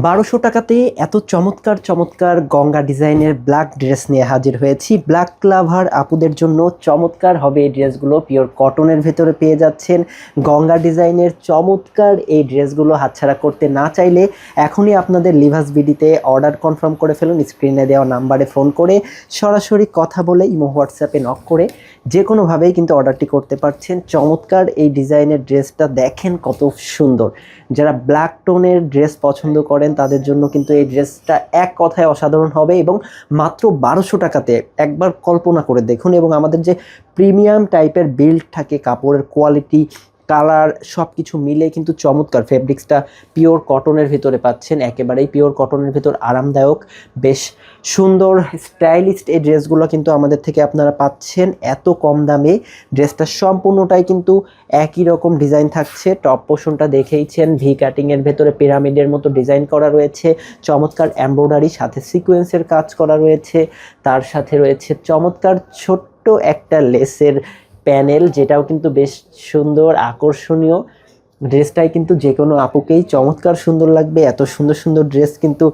বারোশো টাকাতে এত চমৎকার চমৎকার গঙ্গা ডিজাইনের ব্ল্যাক ড্রেস নিয়ে হাজির হয়েছি। ব্ল্যাক ক্লাভার আপুদের জন্য চমৎকার হবে এই ড্রেসগুলো। পিওর কটনের ভেতরে পেয়ে যাচ্ছেন। গঙ্গা ডিজাইনের চমৎকার এই ড্রেসগুলো হাতছাড়া করতে না চাইলে এখনই আপনাদের লিভাস বিডিতে অর্ডার কনফার্ম করে ফেলুন। স্ক্রিনে দেওয়া নাম্বারে ফোন করে সরাসরি কথা বলে, ইমো হোয়াটসঅ্যাপে নক করে যে কোনোভাবেই কিন্তু অর্ডারটি করতে পারছেন। চমৎকার এই ডিজাইনের ড্রেসটা দেখেন কত সুন্দর। যারা ব্ল্যাক টোনের ড্রেস পছন্দ করেন, তাদের জন্য কিন্তু এই ড্রেসটা এক কথায় অসাধারণ হবে এবং মাত্র বারোশো টাকাতে একবার কল্পনা করে দেখুন এবং আমাদের যে প্রিমিয়াম টাইপের বিল্ড থাকে, কাপড়ের কোয়ালিটি কালার সব কিছু মিলে কিন্তু চমৎকার। ফেব্রিক্সটা পিওর কটনের ভিতরে পাচ্ছেন, একেবারেই পিওর কটনের ভিতর, আরামদায়ক। বেশ সুন্দর স্টাইলিস্ট এই ড্রেসগুলো কিন্তু আমাদের থেকে আপনারা পাচ্ছেন। এত কম দামে ড্রেসটা সম্পূর্ণটাই কিন্তু একই রকম ডিজাইন থাকছে। টপ পোর্শনটা দেখেইছেন ভি কাটিংয়ের ভেতরে পিরামিডের মতো ডিজাইন করা রয়েছে। চমৎকার এমব্রয়ডারি সাথে সিকোয়েন্সের কাজ করা রয়েছে। তার সাথে রয়েছে চমৎকার ছোট্ট একটা লেসের প্যানেল যেটাও কিন্তু বেশ সুন্দর, আকর্ষণীয়। ড্রেসটাই কিন্তু যে কোনো আপুকেই চমৎকার সুন্দর লাগবে। এত সুন্দর সুন্দর ড্রেস কিন্তু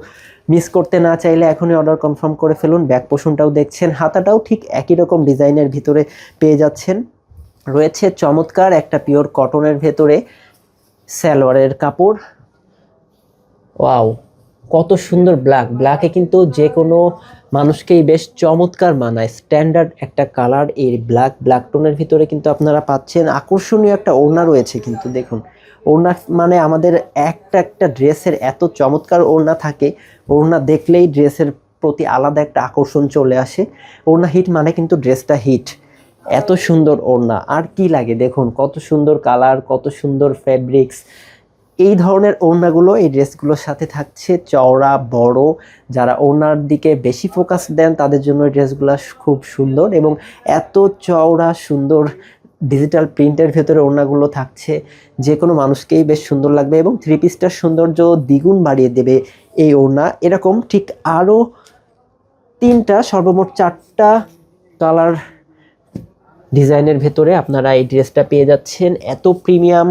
মিস করতে না চাইলে এখনই অর্ডার কনফার্ম করে ফেলুন। ব্যাক পোষণটাও দেখছেন। হাতাটাও ঠিক একই রকম ডিজাইনের ভিতরে পেয়ে যাচ্ছেন। রয়েছে চমৎকার একটা পিওর কটনের ভেতরে স্যালোয়ারের কাপড়। ওয়াও! কত সুন্দর ব্ল্যাক ব্ল্যাকে কিন্তু যে কোনো মানুষকেই বেশ চমৎকার মানায়। স্ট্যান্ডার্ড একটা কালার এই ব্ল্যাক ব্ল্যাক টোনের ভিতরে কিন্তু আপনারা পাচ্ছেন। আকর্ষণীয় একটা ওড়না রয়েছে কিন্তু, দেখুন। ওড়না মানে আমাদের একটা একটা ড্রেসের এত চমৎকার ওড়না থাকে। ওড়না দেখলেই ড্রেসের প্রতি আলাদা একটা আকর্ষণ চলে আসে। ওড়না হিট মানে কিন্তু ড্রেসটা হিট এত সুন্দর ওড়না। আর কি লাগে? দেখুন, কত সুন্দর কালার কত সুন্দর ফ্যাব্রিক্স এই ধরনের ওড়নাগুলো, এই ড্রেসগুলোর সাথে থাকছে চওড়া, বড়। যারা ওড়নার দিকে বেশি ফোকাস দেন, তাদের জন্য এই ড্রেসগুলো খুব সুন্দর এবং এত চওড়া, সুন্দর ডিজিটাল প্রিন্টের ভেতরে ওড়নাগুলো থাকছে। যে কোনো মানুষকেই বেশ সুন্দর লাগবে এবং থ্রি পিসটার সৌন্দর্য দ্বিগুণ বাড়িয়ে দেবে এই ওড়না। এরকম ঠিক আরও তিনটা, সর্বমোট চারটা কালার ডিজাইনের ভেতরে আপনারা এই ড্রেসটা পেয়ে যাচ্ছেন। এত প্রিমিয়াম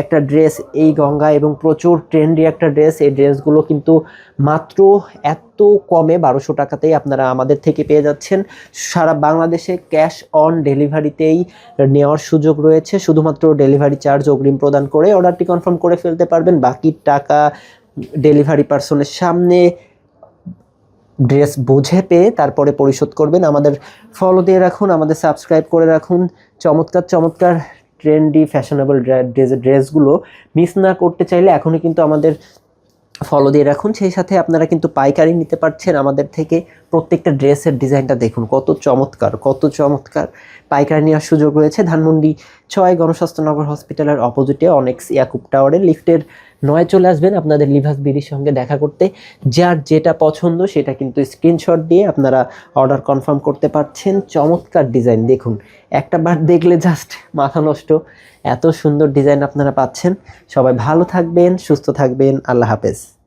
একটা ড্রেস এই গঙ্গা এবং প্রচুর ট্রেন্ডি একটা ড্রেস এই ড্রেসগুলো কিন্তু মাত্র এত কমে বারোশো টাকাতেই আপনারা আমাদের থেকে পেয়ে যাচ্ছেন। সারা বাংলাদেশে ক্যাশ অন ডেলিভারিতেই নেওয়ার সুযোগ রয়েছে। শুধুমাত্র ডেলিভারি চার্জ অগ্রিম প্রদান করে অর্ডারটি কনফার্ম করে ফেলতে পারবেন। বাকি টাকা ডেলিভারি পার্সনের সামনে ড্রেস বুঝে পেয়ে তারপরে পরিশোধ করবেন। আমাদের ফলো দিয়ে রাখুন, আমাদের সাবস্ক্রাইব করে রাখুন। চমৎকার চমৎকার ট্রেন্ডি ফ্যাশনেবল ড্রেস ড্রেসগুলো মিস না করতে চাইলে এখনই কিন্তু আমাদের ফলো দিয়ে রাখুন। সেই সাথে আপনারা কিন্তু পাইকারি নিতে পারছেন আমাদের থেকে প্রত্যেকটা ড্রেসের ডিজাইনটা দেখুন, কত চমৎকার কত চমৎকার। পাইকারি নেওয়ার সুযোগ রয়েছে ধানমন্ডি ছয় গণস্বাস্থ্যনগর হসপিটালের অপোজিটে অনেক ইয়াকুব টাওয়ারের লিফটের নয় চলে আসবেন আপনাদের লিভাস বিডির সঙ্গে দেখা করতে। যার যেটা পছন্দ সেটা কিন্তু স্ক্রিনশট দিয়ে আপনারা অর্ডার কনফার্ম করতে পারছেন। চমৎকার ডিজাইন দেখুন, একটা বার দেখলে জাস্ট মাথা নষ্ট। এত সুন্দর ডিজাইন আপনারা পাচ্ছেন। সবাই ভালো থাকবেন, সুস্থ থাকবেন। আল্লাহ হাফেজ।